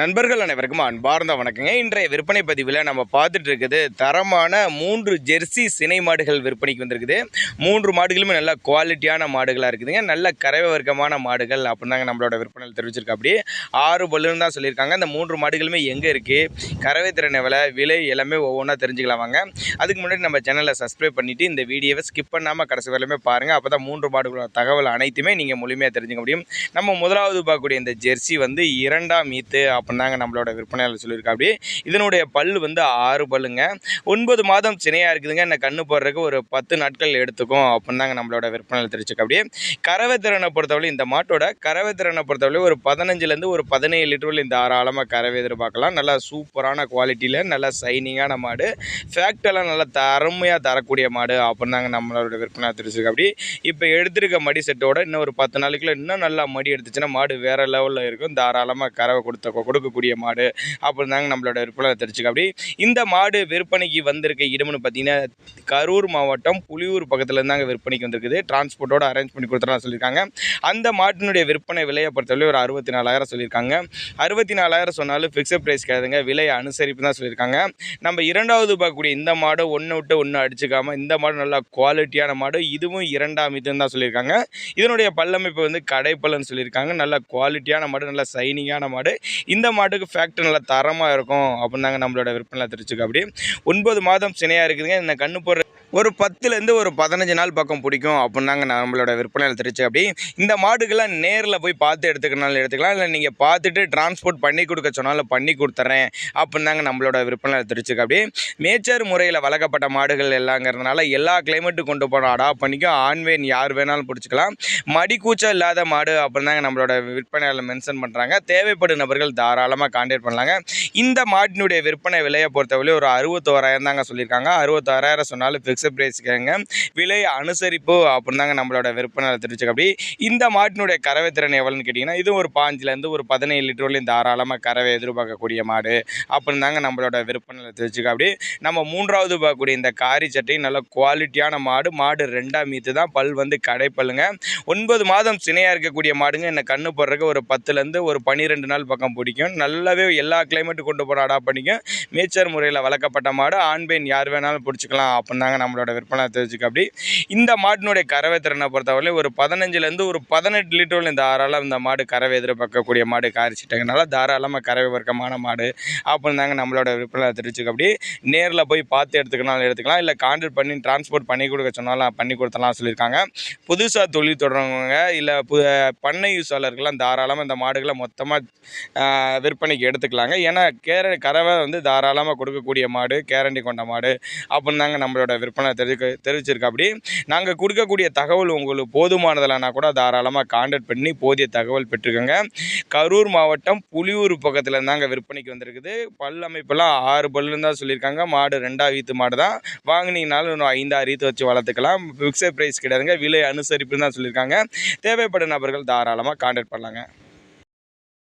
நண்பர்கள் அனைவருக்கும் அன்பார்ந்த வணக்கங்க. இன்றைய விற்பனை பதிவில் நம்ம பார்த்துட்டு இருக்குது தரமான மூன்று ஜெர்சி சினை மாடுகள் விற்பனைக்கு வந்திருக்குது. மூன்று மாடுகளுமே நல்ல குவாலிட்டியான மாடுகளாக இருக்குதுங்க. நல்ல கறவை வர்க்கமான மாடுகள் அப்படின்னாங்க நம்மளோட விற்பனையில் தெரிவிச்சிருக்கா அப்படி ஆறு பல்லுன்னு தான் சொல்லியிருக்காங்க. இந்த மூன்று மாடுகளுமே எங்கே இருக்குது கறவை திறன் எவ்வளோ விலை எல்லாமே ஒவ்வொன்றா தெரிஞ்சுக்கலாம் வாங்க. அதுக்கு முன்னாடி நம்ம சேனலை சப்ஸ்கிரைப் பண்ணிவிட்டு இந்த வீடியோவை ஸ்கிப் பண்ணாமல் கடைசி வரலுமே பாருங்கள் அப்போ தான் மூன்று மாடுகளோட தகவல் அனைத்துமே நீங்கள் முழுமையாக தெரிஞ்சுக்க முடியும். நம்ம முதலாவது பார்க்கக்கூடிய இந்த ஜெர்சி வந்து இரண்டாம் மீத்து அப்படின்னாங்க நம்மளோட விற்பனையாளர் சொல்லியிருக்கா அப்படி இதனுடைய பல் வந்து ஆறு பல்லுங்க. ஒன்பது மாதம் சினையாக இருக்குதுங்க. இந்த கண்ணு போடுறதுக்கு ஒரு பத்து நாட்கள் எடுத்துக்கும் அப்படின்னாங்க நம்மளோட விற்பனையாளர் தெரிவிச்சுக்க அப்படியே கறவை திறனை பொறுத்தவரை இந்த மாட்டோட கறவை திறனை பொறுத்தவரை ஒரு பதினஞ்சுலேருந்து ஒரு பதினேழு லிட்டரில் இந்த தாராளமாக கறவை எதிர்பார்க்கலாம். நல்லா சூப்பரான குவாலிட்டியில் நல்லா சைனிங்கான மாடு. ஃபேக்டெல்லாம் நல்லா தரமையாக தரக்கூடிய மாடு அப்படின்னாங்க நம்மளோட விற்பனை தெரிவிச்சிருக்க அப்படி இப்போ எடுத்திருக்க மடி செட்டோட இன்னும் ஒரு பத்து நாளைக்குள்ள இன்னும் நல்லா மடி எடுத்துச்சுன்னா மாடு வேறு லெவலில் இருக்கும். தாராளமாக கறவை கொடுத்த கொடுக்கக்கூடிய மாடு அப்படின்னாங்க நம்மளோட விற்பனை தெரிஞ்சுக்க அப்படி. இந்த மாடு விற்பனைக்கு வந்திருக்க இடம்னு பார்த்தீங்கன்னா கரூர் மாவட்டம் புலியூர் பக்கத்தில் இருந்தாங்க விற்பனைக்கு வந்திருக்குது. டிரான்ஸ்போர்ட்டோட அரேஞ்ச் பண்ணி கொடுத்துறா சொல்லியிருக்காங்க. அந்த மாட்டினுடைய விற்பனை விலையை பொறுத்தவரை ஒரு அறுபத்தி நாலாயிரம் சொல்லியிருக்காங்க. அறுபத்தி நாலாயிரம் சொன்னாலும் ஃபிக்ஸட் ப்ரைஸ் கிடையாதுங்க விலையை அனுசரிப்பு தான் சொல்லியிருக்காங்க. நம்ம இரண்டாவது பார்க்கக்கூடிய இந்த மாடு ஒன்று விட்டு ஒன்று அடிச்சுக்காமல் இந்த மாடு நல்லா குவாலிட்டியான மாடு இதுவும் இரண்டாம் இதுன்னு தான் சொல்லியிருக்காங்க. இதனுடைய பல்லமைப்பு வந்து கடைப்பல்லன்னு சொல்லியிருக்காங்க. நல்ல குவாலிட்டியான மாடு நல்ல சைனிங்கான மாடு. இந்த மாட்டுக்கு ஃபேக்ட்ரி நல்லா தரமாக இருக்கும் அப்படின்னாங்க நம்மளோட விற்பனை தெரிஞ்சுக்க. அப்படி ஒன்பது மாதம் சினையாக இருக்குதுங்க. இந்த கண்ணு போடுற ஒரு பத்துலேருந்து ஒரு பதினஞ்சு நாள் பக்கம் பிடிக்கும் அப்படின்னாங்க நம்மளோட விற்பனையில் தெரிச்சு அப்படி இந்த மாடுக்கெல்லாம் நேரில் போய் பார்த்து எடுத்துக்கனாலும் எடுத்துக்கலாம். இல்லை நீங்கள் பார்த்துட்டு டிரான்ஸ்போர்ட் பண்ணி கொடுக்க சொன்னாலும் பண்ணி கொடுத்துட்றேன் அப்படின்னாங்க நம்மளோட விற்பனையில் தெரிச்சுக்க அப்படி மேச்சர் முறையில் வளர்க்கப்பட்ட மாடுகள் எல்லாங்கிறதுனால எல்லா கிளைமேட்டு கொண்டு போனோம் அடாப்ட் பண்ணிக்கும். ஆண்வேன் யார் வேணாலும் பிடிச்சிக்கலாம். மடிக்கூச்சம் இல்லாத மாடு அப்படின்னாங்க நம்மளோட விற்பனையில் மென்ஷன் பண்ணுறாங்க தேவைப்படும் நபர்கள் தாராளமாக காண்டாக்ட் பண்ணலாங்க. இந்த மாட்டினுடைய விற்பனை விலையை பொறுத்தவரை ஒரு அறுபத்தோராயிரம் தாங்க சொல்லியிருக்காங்க. அறுபத்தோராயிரம் சொன்னாலும் ஃபிக்ஸட் ப்ரைஸ் விலை அனுசரிப்பு அப்படின்னாங்க நம்மளோட விற்பனை தெரிவிச்சு அப்படி இந்த மாட்டினுடைய கறவை திறன் எவ்வளோன்னு கேட்டிங்கன்னா இது ஒரு பாஞ்சுலேருந்து ஒரு பதினேழு லிட்டர் தாராளமாக கறவை எதிர்பார்க்கக்கூடிய மாடு அப்படின்னாங்க நம்மளோட விற்பனையில் தெரிவிச்சுக்க அப்படி நம்ம மூன்றாவது பார்க்கக்கூடிய இந்த காரி சட்டை நல்ல குவாலிட்டியான மாடு. மாடு ரெண்டாம் மீத்து தான் பல் வந்து கடைப்பல்லுங்க ஒன்பது மாதம் சினையாக இருக்கக்கூடிய மாடுங்க. என்ன கண்ணு போடுறதுக்கு ஒரு பத்துலேருந்து ஒரு பன்னிரெண்டு நாள் பக்கம் பிடிக்கும். நல்லாவே எல்லா கிளைமேட்டு கொண்டு போகிற அடாப்ட் பண்ணிக்கும். மேச்சர் முறையில் வளர்க்கப்பட்ட மாடு. ஆண் பெண் யார் வேணாலும் பிடிச்சிக்கலாம் அப்படின்னாங்க நம்மளோட விற்பனை தெரிஞ்சுக்க அப்படி. இந்த மாட்டினுடைய கறவை திறனை பொறுத்தவரை ஒரு பதினஞ்சுலேருந்து ஒரு பதினெட்டு லிட்டரில் இந்த தாராளம் இந்த மாடு கறவை எதிர்பார்க்கக்கூடிய மாடு காரிச்சிட்டாங்கனால தாராளமாக கறவை வர்க்கமான மாடு அப்படின்னாங்க நம்மளோட விற்பனை தெரிவிச்சுக்க அப்படி. நேரில் போய் பார்த்து எடுத்துக்கனாலும் எடுத்துக்கலாம். இல்லை கான்டாக்ட் பண்ணி டிரான்ஸ்போர்ட் பண்ணி கொடுக்க சொன்னாலும் பண்ணி கொடுத்தலாம் சொல்லியிருக்காங்க. புதுசாக தொழில் தொடங்குறவங்க இல்லை பு பண்ணை யூஸாளர்கள்லாம் தாராளமாக இந்த மாடுகளை மொத்தமாக விற்பனைக்கு எடுத்துக்கலாங்க. ஏன்னா கேர கறவை வந்து தாராளமாக கொடுக்கக்கூடிய மாடு கேரண்டி கொண்ட மாடு அப்படின்னாங்க நம்மளோட விற்பனை தெரிவிக்க தெரிவிச்சிருக்கா அப்படி நாங்கள் கொடுக்கக்கூடிய தகவல் உங்களுக்கு போதுமானதில்லைனா கூட தாராளமாக கான்டாக்ட் பண்ணி போதிய தகவல் பெற்றுக்கோங்க. கரூர் மாவட்டம் புலியூர் பக்கத்தில் இருந்தாங்க விற்பனைக்கு வந்திருக்குது. பல் அமைப்பெல்லாம் ஆறு பல்லுன்னு தான் சொல்லியிருக்காங்க. மாடு ரெண்டாவது வீத்து மாடு தான். வாங்கினீங்கனாலும் இன்னும் ஐந்தாறு ஈத்து வச்சு வளர்த்துக்கலாம். ஃபிக்ஸட் ப்ரைஸ் கிடையாதுங்க. விலை அனுசரிப்புன்னு தான் சொல்லியிருக்காங்க. தேவைப்படும் நபர்கள் தாராளமாக கான்டாக்ட் பண்ணலாங்க.